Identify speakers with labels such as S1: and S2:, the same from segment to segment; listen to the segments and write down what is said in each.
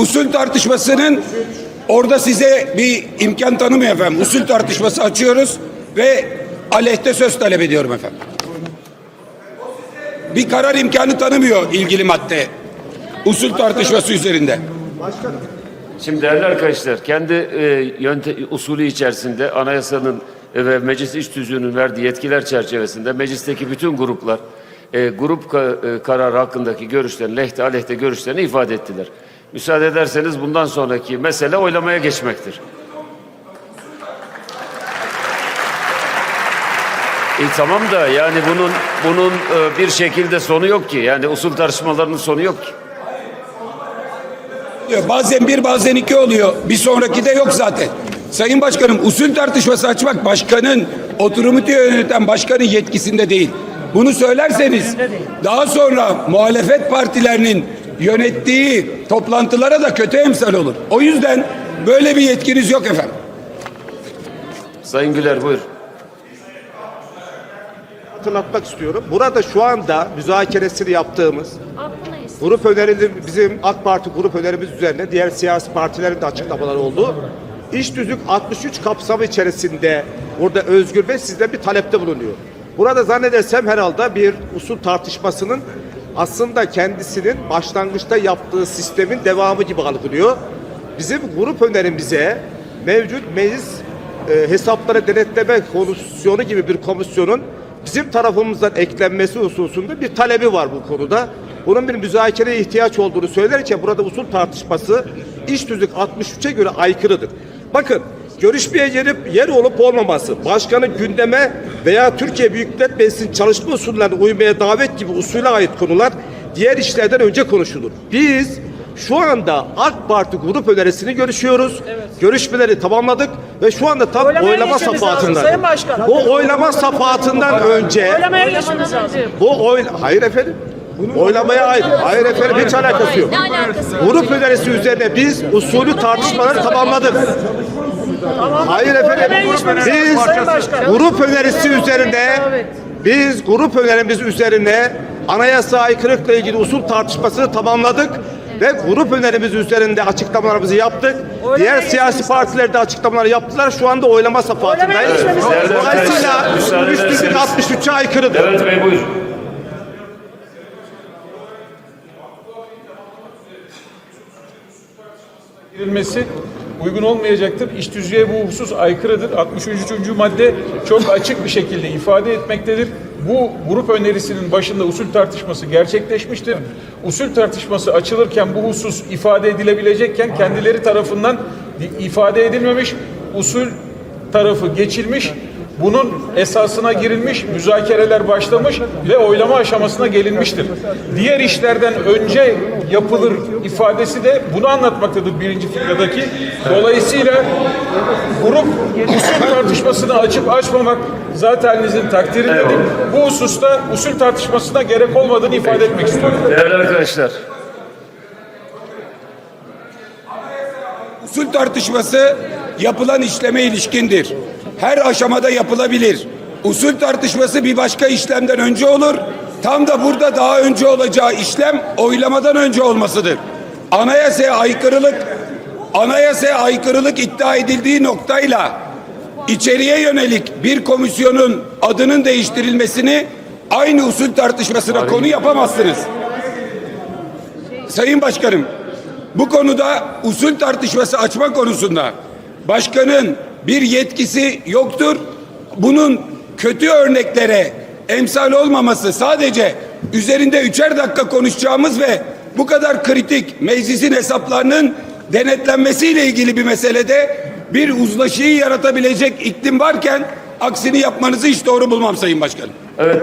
S1: usul tartışmasının orada size bir imkan tanımıyor efendim. Usul tartışması açıyoruz ve aleyhte söz talep ediyorum efendim. Bir karar imkanı tanımıyor ilgili madde. Usul tartışması üzerinde.
S2: Şimdi değerli arkadaşlar kendi e, yönte, usulü içerisinde anayasanın e, ve meclis iş tüzüğünün verdiği yetkiler çerçevesinde meclisteki bütün gruplar e, grup ka- e, kararı hakkındaki görüşlerini lehte aleyhte görüşlerini ifade ettiler. Müsaade ederseniz bundan sonraki mesele oylamaya geçmektir. E, tamam da yani bunun bunun e, bir şekilde sonu yok ki. Yani usul tartışmalarının sonu yok ki.
S1: Diyor, Bazen bir bazen iki oluyor. Bir sonraki de yok zaten. Sayın Başkanım usul tartışması açmak başkanın oturumu diye yöneten başkanın yetkisinde değil. Bunu söylerseniz daha sonra muhalefet partilerinin yönettiği toplantılara da kötü emsal olur. O yüzden böyle bir yetkiniz yok efendim.
S2: Sayın Güler buyur.
S3: hatırlatmak istiyorum. Burada şu anda müzakeresini yaptığımız grup önerileri bizim AK Parti grup önerimiz üzerine diğer siyasi partilerin de açıklamaları oldu. İş düzlük 63 kapsamı içerisinde burada Özgür Bey sizden bir talepte bulunuyor. Burada zannedersem herhalde bir usul tartışmasının aslında kendisinin başlangıçta yaptığı sistemin devamı gibi algılıyor. Bizim grup önerimize mevcut meclis e, hesapları denetleme komisyonu gibi bir komisyonun bizim tarafımızdan eklenmesi hususunda bir talebi var bu konuda. Bunun bir müzakereye ihtiyaç olduğunu söylerken burada usul tartışması iş tüzük 63'e göre aykırıdır. Bakın görüşmeye gelip yer olup olmaması, başkanın gündeme veya Türkiye Büyük Millet Meclisi'nin çalışma usullerine uymaya davet gibi usule ait konular diğer işlerden önce konuşulur. Biz şu anda AK Parti grup önerisini görüşüyoruz. Görüşmeleri tamamladık ve şu anda tam
S4: Oylamaya
S3: oylama safahatından.
S4: Sayın Başkan.
S3: Bu oylama safahatından önce
S4: Oylamaya geçmemiz lazım.
S3: bu oy hayır efendim. Oylamaya ait. Hayır efendim hiç alakası yok.
S5: Ne alakası var?
S3: Grup önerisi üzerine biz usulü tartışmaları tamamladık. Hayır efendim. Biz grup önerisi üzerine
S4: Evet.
S3: biz grup önerimiz üzerine anayasa aykırılıkla ilgili usul tartışmasını tamamladık ve grup önerimiz üzerinde açıklamalarımızı yaptık. Diğer siyasi partiler de açıklamalar yaptılar. Şu anda oylama safhatındayız. Dolayısıyla
S2: Müsaade
S3: üç düzgün
S2: ederseniz.
S3: 63'e aykırıdır.
S2: Evet Bey buyur.
S6: girilmesi uygun olmayacaktır. İş tüzüğe bu husus aykırıdır. 63. madde çok açık bir şekilde ifade etmektedir. Bu grup önerisinin başında usul tartışması gerçekleşmiştir. Usul tartışması açılırken bu husus ifade edilebilecekken kendileri tarafından ifade edilmemiş. Usul tarafı geçilmiş. Bunun esasına girilmiş, müzakereler başlamış ve oylama aşamasına gelinmiştir. Diğer işlerden önce yapılır ifadesi de bunu anlatmaktadır birinci fıkradaki. Dolayısıyla grup usul tartışmasını açıp açmamak zaten sizin takdirindedir. Bu hususta usul tartışmasına gerek olmadığını ifade etmek istiyorum.
S2: Değerli arkadaşlar.
S1: Usul tartışması yapılan işleme ilişkindir. Her aşamada yapılabilir. Usul tartışması bir başka işlemden önce olur. Tam da burada daha önce olacağı işlem oylamadan önce olmasıdır. Anayasaya aykırılık anayasaya aykırılık iddia edildiği noktayla içeriye yönelik bir komisyonun adının değiştirilmesini aynı usul tartışmasına konu yapamazsınız. Sayın Başkanım, bu konuda usul tartışması açma konusunda başkanın bir yetkisi yoktur. Bunun kötü örneklere emsal olmaması sadece üzerinde üçer dakika konuşacağımız ve bu kadar kritik meclisin hesaplarının denetlenmesiyle ilgili bir meselede bir uzlaşıyı yaratabilecek iklim varken aksini yapmanızı hiç doğru bulmam Sayın Başkanım.
S2: Evet.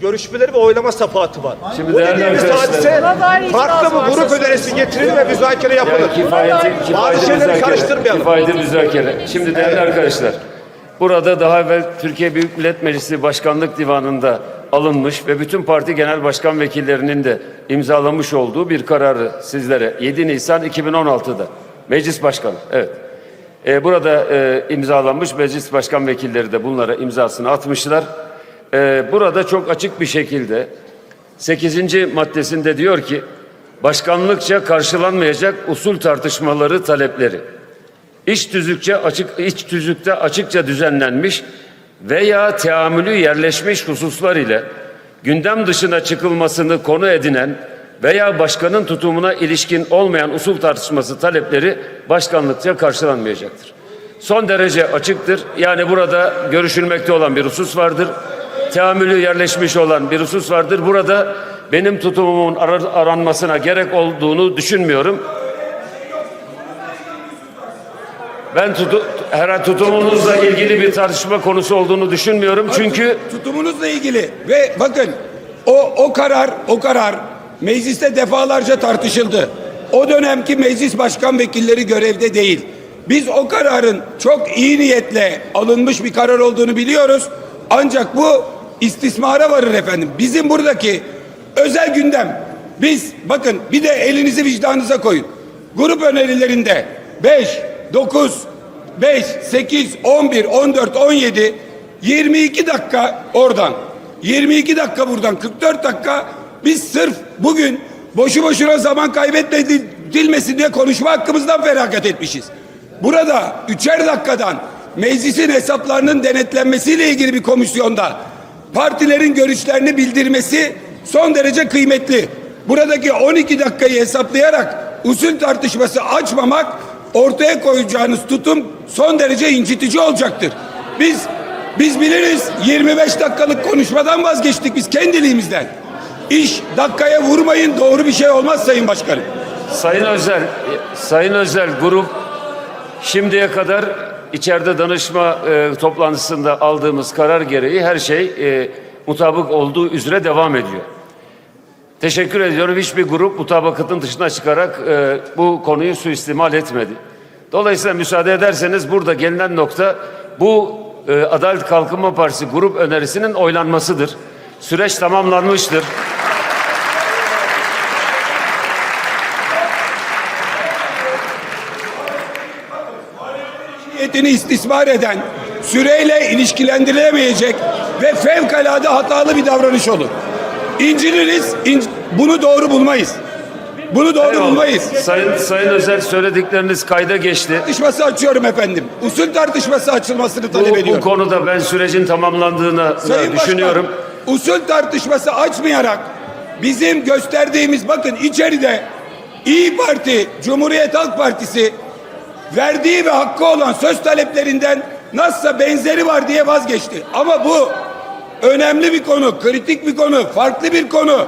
S3: Görüşmeleri ve oylama safahatı var.
S2: Şimdi
S3: Bu
S2: değerli
S3: dediğimiz
S2: arkadaşlar-
S3: hadise farklı
S4: varsa
S3: grup önerisi getirilir ve müzakere yapılır.
S2: Yani kifayeti, kifayeti
S3: şeyleri karıştırmayalım.
S2: Kifayeti müzakere. Şimdi değerli arkadaşlar. Burada daha evvel Türkiye Büyük Millet Meclisi Başkanlık Divanı'nda alınmış ve bütün parti genel başkan vekillerinin de imzalamış olduğu bir kararı sizlere 7 Nisan 2016'da Meclis Başkanı evet Ee, burada e, imzalanmış meclis başkan vekilleri de bunlara imzasını atmışlar. Ee, burada çok açık bir şekilde 8. maddesinde diyor ki başkanlıkça karşılanmayacak usul tartışmaları talepleri iç tüzükçe açık iç tüzükte açıkça düzenlenmiş veya teamülü yerleşmiş hususlar ile gündem dışına çıkılmasını konu edinen veya başkanın tutumuna ilişkin olmayan usul tartışması talepleri başkanlıkça karşılanmayacaktır. Son derece açıktır. Yani burada görüşülmekte olan bir husus vardır. Teamülü yerleşmiş olan bir husus vardır. Burada benim tutumumun arar- aranmasına gerek olduğunu düşünmüyorum. Ben tutu, herhalde tutumunuzla ilgili bir tartışma konusu olduğunu düşünmüyorum. Çünkü
S1: tutumunuzla ilgili ve bakın o o karar o karar mecliste defalarca tartışıldı. O dönemki meclis başkan vekilleri görevde değil. Biz o kararın çok iyi niyetle alınmış bir karar olduğunu biliyoruz. Ancak bu istismara varır efendim. Bizim buradaki özel gündem biz bakın bir de elinizi vicdanınıza koyun. Grup önerilerinde 5, 9, 5, 8, 11, 14, 17, 22 dakika oradan. 22 dakika buradan 44 dakika biz sırf bugün boşu boşuna zaman kaybetmedilmesin diye konuşma hakkımızdan feragat etmişiz. Burada üçer dakikadan meclisin hesaplarının denetlenmesiyle ilgili bir komisyonda partilerin görüşlerini bildirmesi son derece kıymetli. Buradaki 12 dakikayı hesaplayarak usul tartışması açmamak ortaya koyacağınız tutum son derece incitici olacaktır. Biz biz biliriz 25 dakikalık konuşmadan vazgeçtik biz kendiliğimizden. İş dakikaya vurmayın doğru bir şey olmaz Sayın Başkanım.
S2: Sayın Özel, Sayın Özel grup şimdiye kadar içeride danışma e, toplantısında aldığımız karar gereği her şey e, mutabık olduğu üzere devam ediyor. Teşekkür ediyorum. Hiçbir grup mutabakatın dışına çıkarak e, bu konuyu suistimal etmedi. Dolayısıyla müsaade ederseniz burada gelinen nokta bu e, Adalet Kalkınma Partisi grup önerisinin oylanmasıdır. Süreç tamamlanmıştır.
S1: Niyetini istismar eden, süreyle ilişkilendirilemeyecek ve fevkalade hatalı bir davranış olur. İnciniriz, inc- bunu doğru bulmayız. Bunu doğru
S2: Eyvallah.
S1: bulmayız.
S2: Sayın Sayın Özel söyledikleriniz kayda geçti.
S1: Tartışması açıyorum efendim. Usul tartışması açılmasını talep
S2: Bu, bu
S1: ediyorum.
S2: konuda ben sürecin tamamlandığını
S1: Sayın
S2: düşünüyorum.
S1: Başkan, usul tartışması açmayarak bizim gösterdiğimiz bakın içeride İyi Parti, Cumhuriyet Halk Partisi verdiği ve hakkı olan söz taleplerinden nasılsa benzeri var diye vazgeçti. Ama bu önemli bir konu, kritik bir konu, farklı bir konu.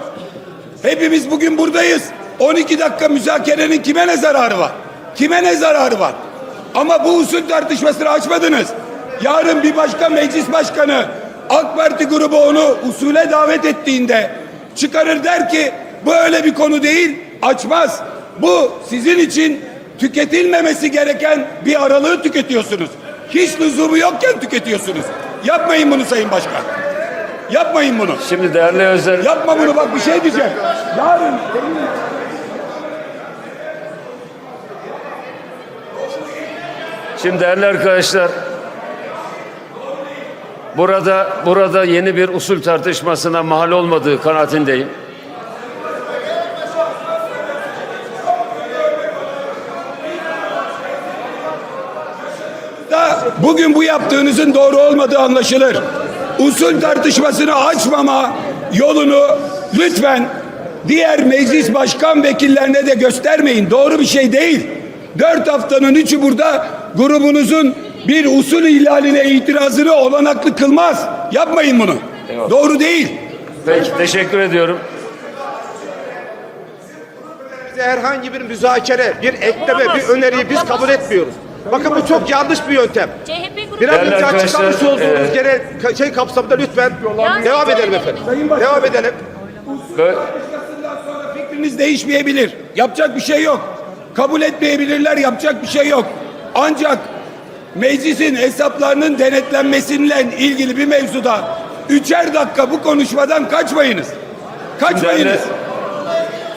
S1: Hepimiz bugün buradayız. 12 dakika müzakerenin kime ne zararı var? Kime ne zararı var? Ama bu usul tartışmasını açmadınız. Yarın bir başka meclis başkanı AK Parti grubu onu usule davet ettiğinde çıkarır der ki bu öyle bir konu değil açmaz. Bu sizin için tüketilmemesi gereken bir aralığı tüketiyorsunuz. Hiç lüzumu yokken tüketiyorsunuz. Yapmayın bunu Sayın Başkan. Yapmayın bunu.
S2: Şimdi değerli Özel
S1: Yapma bunu bak bir şey diyeceğim. Yarın
S2: Şimdi değerli arkadaşlar burada burada yeni bir usul tartışmasına mahal olmadığı kanaatindeyim.
S1: Bugün bu yaptığınızın doğru olmadığı anlaşılır. Usul tartışmasını açmama yolunu lütfen diğer meclis başkan vekillerine de göstermeyin. Doğru bir şey değil. Dört haftanın üçü burada grubunuzun bir usul ihlaline itirazını olanaklı kılmaz. Yapmayın bunu.
S2: Eyvallah.
S1: Doğru değil.
S2: Peki teşekkür ediyorum.
S3: Bize herhangi bir müzakere, bir ekleme, bir öneriyi biz kabul etmiyoruz. Bakın bu çok yanlış bir yöntem.
S5: CHP grubu
S3: Biraz
S2: Değerli
S3: önce açıklamış olduğunuz
S2: e,
S3: gene şey kapsamında lütfen
S5: Ya
S3: devam edelim efendim. Devam edelim.
S2: Bö-
S1: sonra fikriniz değişmeyebilir. Yapacak bir şey yok. Kabul etmeyebilirler. Yapacak bir şey yok. Ancak meclisin hesaplarının denetlenmesiyle ilgili bir mevzuda üçer dakika bu konuşmadan kaçmayınız.
S2: Değerli,
S1: Kaçmayınız.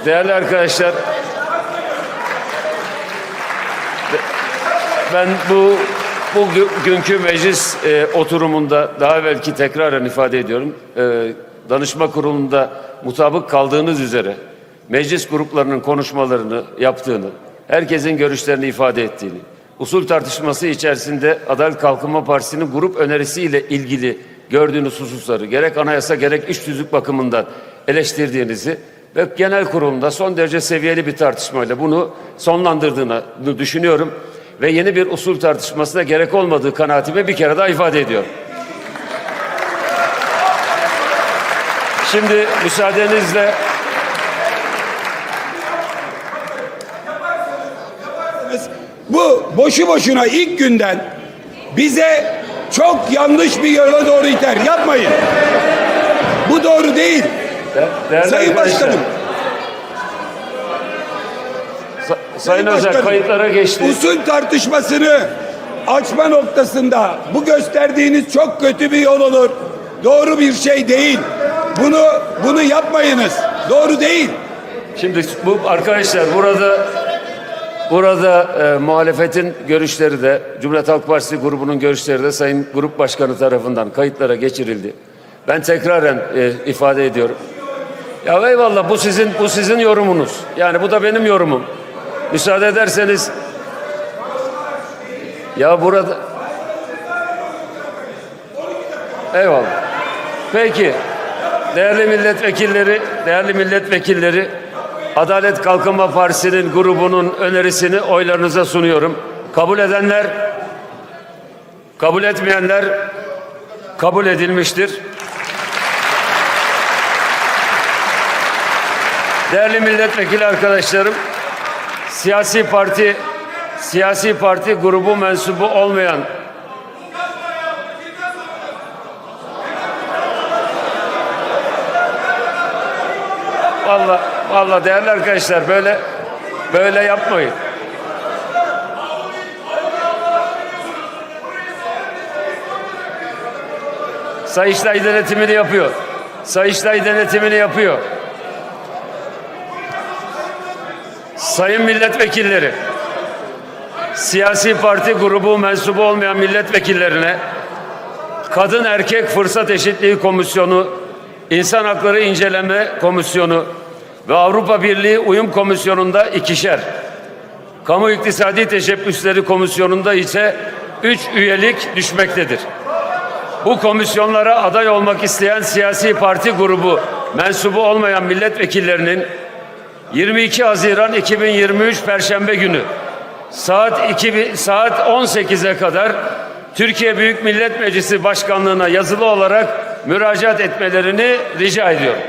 S2: değerli arkadaşlar ben bu bugünkü meclis e, oturumunda daha belki tekraren ifade ediyorum. E, danışma kurulunda mutabık kaldığınız üzere meclis gruplarının konuşmalarını yaptığını, herkesin görüşlerini ifade ettiğini, usul tartışması içerisinde Adalet Kalkınma Partisi'nin grup önerisiyle ilgili gördüğünüz hususları gerek anayasa gerek iş tüzük bakımından eleştirdiğinizi ve genel kurulunda son derece seviyeli bir tartışmayla bunu sonlandırdığını düşünüyorum ve yeni bir usul tartışmasına gerek olmadığı kanaatimi bir kere daha ifade ediyorum. Şimdi müsaadenizle
S1: Bu boşu boşuna ilk günden bize çok yanlış bir yola doğru iter. Yapmayın. Bu doğru değil.
S2: de- değerli
S1: Sayın Başkanım.
S2: Sayın Özel kayıtlara geçti.
S1: Usul tartışmasını açma noktasında bu gösterdiğiniz çok kötü bir yol olur. Doğru bir şey değil. Bunu bunu yapmayınız. Doğru değil.
S2: Şimdi bu arkadaşlar burada burada e, muhalefetin görüşleri de Cumhuriyet Halk Partisi grubunun görüşleri de Sayın Grup Başkanı tarafından kayıtlara geçirildi. Ben tekraren e, ifade ediyorum. Ya eyvallah bu sizin bu sizin yorumunuz. Yani bu da benim yorumum. Müsaade ederseniz ya burada Eyvallah. Peki. Değerli milletvekilleri, değerli milletvekilleri, Adalet Kalkınma Partisi'nin grubunun önerisini oylarınıza sunuyorum. Kabul edenler, kabul etmeyenler kabul edilmiştir. Değerli milletvekili arkadaşlarım, siyasi parti siyasi parti grubu mensubu olmayan Vallahi vallahi değerli arkadaşlar böyle böyle yapmayın. Sayıştay denetimini yapıyor. Sayıştay denetimini yapıyor. Sayın milletvekilleri, siyasi parti grubu mensubu olmayan milletvekillerine Kadın Erkek Fırsat Eşitliği Komisyonu, İnsan Hakları İnceleme Komisyonu ve Avrupa Birliği Uyum Komisyonu'nda ikişer, Kamu İktisadi Teşebbüsleri Komisyonu'nda ise üç üyelik düşmektedir. Bu komisyonlara aday olmak isteyen siyasi parti grubu mensubu olmayan milletvekillerinin 22 Haziran 2023 Perşembe günü saat 2000, saat 18'e kadar Türkiye Büyük Millet Meclisi Başkanlığına yazılı olarak müracaat etmelerini rica ediyorum.